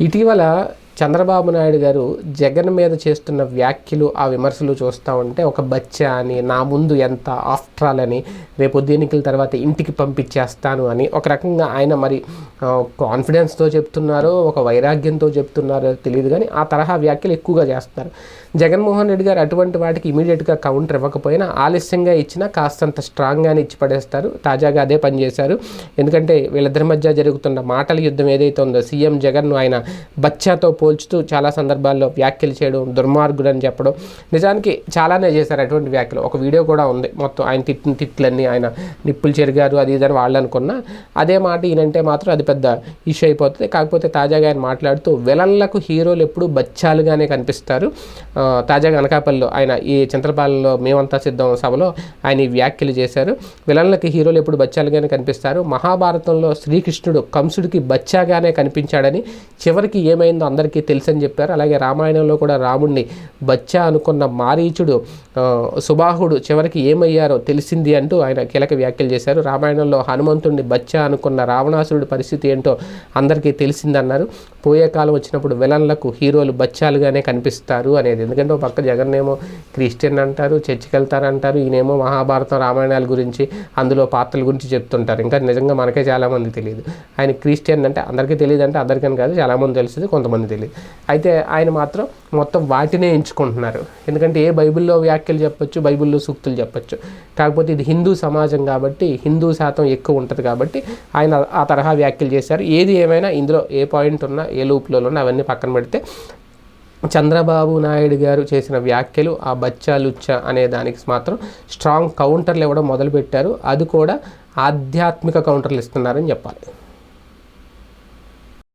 ఇటీవల చంద్రబాబు నాయుడు గారు జగన్ మీద చేస్తున్న వ్యాఖ్యలు ఆ విమర్శలు చూస్తూ ఉంటే ఒక బచ్చా అని నా ముందు ఎంత ఆఫ్ట్రాల్ అని రేపు ఎన్నికల తర్వాత ఇంటికి పంపించేస్తాను అని ఒక రకంగా ఆయన మరి కాన్ఫిడెన్స్తో చెప్తున్నారో ఒక వైరాగ్యంతో చెప్తున్నారో తెలియదు కానీ ఆ తరహా వ్యాఖ్యలు ఎక్కువగా చేస్తారు. జగన్మోహన్ రెడ్డి గారు అటువంటి వాటికి ఇమీడియట్గా కౌంటర్ ఇవ్వకపోయినా ఆలస్యంగా ఇచ్చినా కాస్తంత స్ట్రాంగ్గానే ఇచ్చి పడేస్తారు. తాజాగా అదే పని చేశారు. ఎందుకంటే వీళ్ళిద్దరి మధ్య జరుగుతున్న మాటల యుద్ధం ఏదైతే ఉందో సీఎం జగన్ను ఆయన బచ్చాతో పోల్చుతూ చాలా సందర్భాల్లో వ్యాఖ్యలు చేయడం దుర్మార్గుడు అని చెప్పడం. నిజానికి చాలానే చేశారు అటువంటి వ్యాఖ్యలు. ఒక వీడియో కూడా ఉంది. మొత్తం ఆయన తిట్టిన తిట్లన్నీ ఆయన నిప్పులు చెరిగారు అది ఇదని వాళ్ళు అనుకున్నా అదే మాట ఈయనంటే మాత్రం అది పెద్ద ఇష్యూ అయిపోతుంది. కాకపోతే తాజాగా ఆయన మాట్లాడుతూ విలన్లకు హీరోలు ఎప్పుడు బచ్చాలుగానే కనిపిస్తారు. తాజాగా అనకాపల్లిలో ఆయన ఈ చింతలపాలలో మేమంతా సిద్ధం సభలో ఆయన ఈ వ్యాఖ్యలు చేశారు. విలన్లకి హీరోలు ఎప్పుడు బచ్చాలుగానే కనిపిస్తారు. మహాభారతంలో శ్రీకృష్ణుడు కంసుడికి బచ్చాగానే కనిపించాడని చివరికి ఏమైందో అందరికీ తెలుసని చెప్పారు. అలాగే రామాయణంలో కూడా రాముడిని బచ్చా అనుకున్న మారీచుడు సుబాహుడు చివరికి ఏమయ్యారో తెలిసింది అంటూ ఆయన కీలక వ్యాఖ్యలు చేశారు. రామాయణంలో హనుమంతుడిని బచ్చా అనుకున్న రావణాసురుడి పరిస్థితి ఏంటో అందరికీ తెలిసిందన్నారు. పోయే కాలం వచ్చినప్పుడు విలన్లకు హీరోలు బచ్చాలుగానే కనిపిస్తారు అనేది. ఎందుకంటే ఒక పక్క జగన్ ఏమో క్రిస్టియన్ అంటారు చర్చికి వెళ్తారంటారు ఈయనేమో మహాభారతం రామాయణాల గురించి అందులో పాత్రల గురించి చెప్తుంటారు. ఇంకా నిజంగా మనకే చాలామంది తెలియదు. ఆయన క్రిస్టియన్ అంటే అందరికీ తెలియదు అంటే అందరికని కాదు చాలామంది తెలుస్తుంది కొంతమంది తెలియదు. అయితే ఆయన మాత్రం మొత్తం వాటినే ఎంచుకుంటున్నారు. ఎందుకంటే ఏ బైబిల్లో వ్యాఖ్యలు చెప్పొచ్చు బైబిల్లో సూక్తులు చెప్పొచ్చు. కాకపోతే ఇది హిందూ సమాజం కాబట్టి హిందూ శాతం ఎక్కువ ఉంటుంది కాబట్టి ఆయన ఆ తరహా వ్యాఖ్యలు చేశారు. ఏది ఏమైనా ఇందులో ఏ పాయింట్ ఉన్నా ఏ లూప్లో ఉన్నా అవన్నీ పక్కన పెడితే చంద్రబాబు నాయుడు గారు చేసిన వ్యాఖ్యలు ఆ బచ్చా లుచ్చ అనే దానికి మాత్రం స్ట్రాంగ్ కౌంటర్లు ఇవ్వడం మొదలుపెట్టారు. అది కూడా ఆధ్యాత్మిక కౌంటర్లు ఇస్తున్నారని చెప్పాలి.